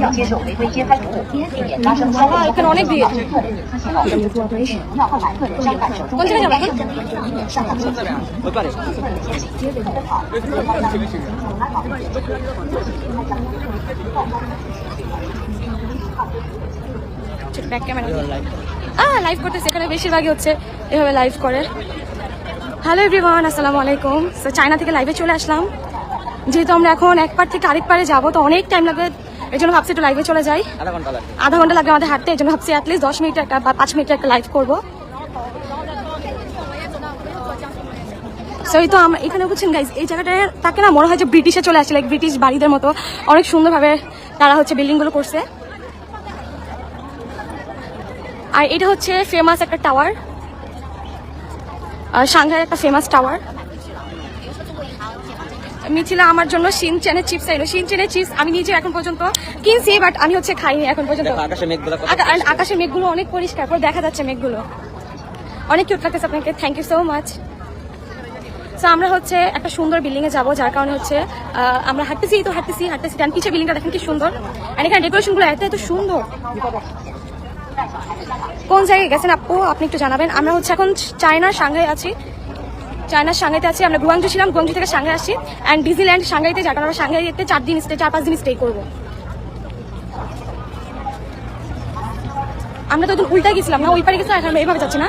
要接受违规街拍服务，避免发生交通 এখানে অনেক ভিড় 要购买个人商办手中 কোন জায়গায় যাবো এখন? 以免上当受骗。 ওই পারে接对的好，各方面从来保护。 ব্যাক ক্যামেরা আহ লাইভ করতেছে এখানে বেশিরভাগই হচ্ছে এভাবে লাইভ করে হ্যালো এভরিওয়ান আসসালামু আলাইকুম তো চায়না থেকে লাইভে চলে আসলাম যেহেতু আমরা এখন এক পার থেকে আরেক পারে যাব তো অনেক টাইম লাগবে। এই জন্য ভাবছি একটু লাইভে চলে যাই। আধা ঘণ্টা লাগবে। আমাদের হাঁটতে এই জন্য ভাবছি অ্যাটলিস্ট দশ মিনিট একটা বা পাঁচ মিনিটের একটা লাইভ করব। এই তো আমরা এখানে বুঝছেন গাইজ এই জায়গাটায় তাকে না মনে হয় যে ব্রিটিশে চলে আসছে লাইক ব্রিটিশ বাড়িদের মতো। অনেক সুন্দরভাবে তারা হচ্ছে বিল্ডিংগুলো করছে। আর এটা হচ্ছে ফেমাস একটা টাওয়ার সাংঘাইয়ের একটা ফেমাস টাওয়ার মিছিলা আমার জন্য শিন চেনের চিপস এলো। শিন চেনের চিপস আমি নিজে এখন পর্যন্ত কিনছি বাট আমি হচ্ছে খাইনি এখন পর্যন্ত। আকাশে মেঘগুলো অনেক পরিষ্কার করে দেখা যাচ্ছে মেঘগুলো। অনেক কিউট লাগতেছে আপনাকে thank you so much so আমরা হচ্ছে একটা সুন্দর বিল্ডিং এ যাব যার কারণে হচ্ছে আমরা হাঁটতেছি তো হাঁটতেছি হাঁটতেছি। ডান পিছিয়ে বিল্ডিংটা দেখেন কি সুন্দর। আর এখানে ডেকোরেশনগুলো এত এত সুন্দর। কোন জায়গায় গেছেন আপু? আপনি একটু জানাবেন। আমরা হচ্ছে এখন চায়নার সাংঘাই আছি। চায়নার সাংঘাইতে আছি, আমরা গুয়াংজু ছিলাম, গুয়াংজু থেকে সাংঘাই আসছি। অ্যান্ড ডিজিল্যান্ড সাংঘাইতে যার আমরা সাংঘাইতে চার দিন স্টে চার পাঁচ দিন স্টে করব। আমরা তো উল্টাই গেছিলাম, না? ওই পারে গেছিলাম, এখন এইভাবে যাচ্ছি না?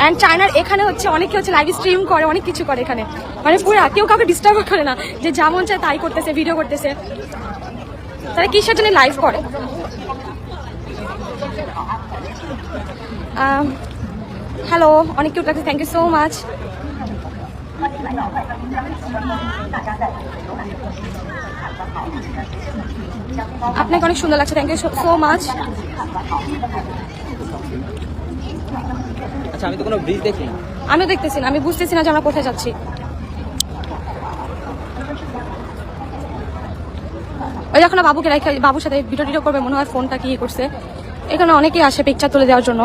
অ্যান্ড চায়নার এখানে হচ্ছে অনেকে হচ্ছে লাইভ স্ট্রিম করে, অনেক কিছু করে এখানে। মানে পুরো, কেউ কাউকে ডিস্টার্ব করে না যে যেমন চায় তাই করতেছে ভিডিও করতেছে। তারা কিসের জন্য লাইভ করে? হ্যালো অনেক কিউট লাগছে থ্যাংক ইউ সো মাচ আপনাকে অনেক সুন্দর লাগছে থ্যাংক ইউ সো মাচ আচ্ছা আমি তো কোনো ব্রিজ দেখি না। আমিও দেখতেছি না আমি বুঝতেছি না যে আমরা কোথায় যাচ্ছি। ওই যখন বাবুকে রেখে বাবুর সাথে ভিডিও টিডিও করবে মনে হয় ফোনটা কি করছে। এখানে অনেকেই আসে পিকচার তুলে দেওয়ার জন্য।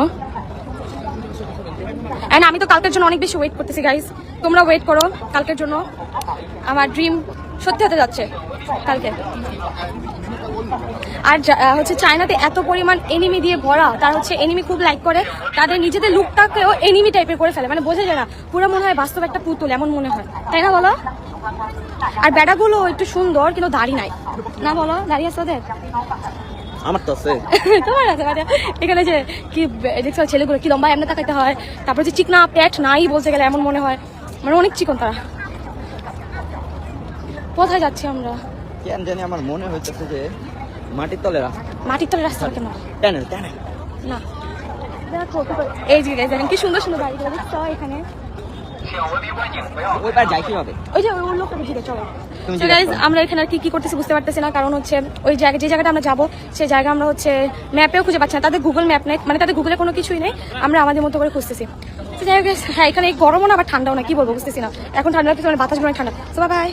এন্ড আমি তো কালকের জন্য অনেক বেশি ওয়েট করতেছি গাইস তোমরা ওয়েট করো কালকের জন্য। আমার ড্রিম সত্যি হতে যাচ্ছে কালকে। আর হচ্ছে চায়নাতে এত পরিমাণ এনিমি দিয়ে ভরা, তার হচ্ছে এনিমি খুব লাইক করে, তাদের নিজেদের লুকটাকেও এনিমি টাইপের করে ফেলে। মানে বোঝা যায় না, পুরো মনে হয় বাস্তব একটা পুতুল, এমন মনে হয়। তাই না বলো? আর বেড়াগুলো একটু সুন্দর, কিন্তু দাড়ি নাই। না বলো? দাড়ি আছে আমার তো আছে। তোমার আছে মানে এখানে যে কি দেখছ ছেলেগুলো কি লম্বা এমনি তাকাইতে হয়। তারপর যে চিকনা পেট নাই বলতে গেলে এমন মনে হয়। মানে অনেক চিকন তারা। কোথায় যাচ্ছি আমরা? কেন জানি আমার মনে হইতেছে যে মাটির তলে রাস্তা। মাটির তলে রাস্তা কেন? টানেল টানেল না। দেখো এই যে দেখেন কি সুন্দর সুন্দর বাড়িগুলো দেখছ এখানে? আমরা এখানে আর কি কি করতেছি বুঝতে পারতেছি না কারণ হচ্ছে ওই জায়গা যে জায়গাটা আমরা যাব সেই জায়গা আমরা হচ্ছে ম্যাপেও খুঁজে পাচ্ছি না। তাদের গুগল ম্যাপ নেই মানে তাদের গুগলে কোনো কিছুই নেই আমরা আমাদের মতো করে খুঁজতেছি। হ্যাঁ এখানে গরমও না আবার ঠান্ডাও না কি বলব বুঝতেছি না। এখন ঠান্ডা লাগতেছে মানে বাতাস ঠান্ডা। তো বাই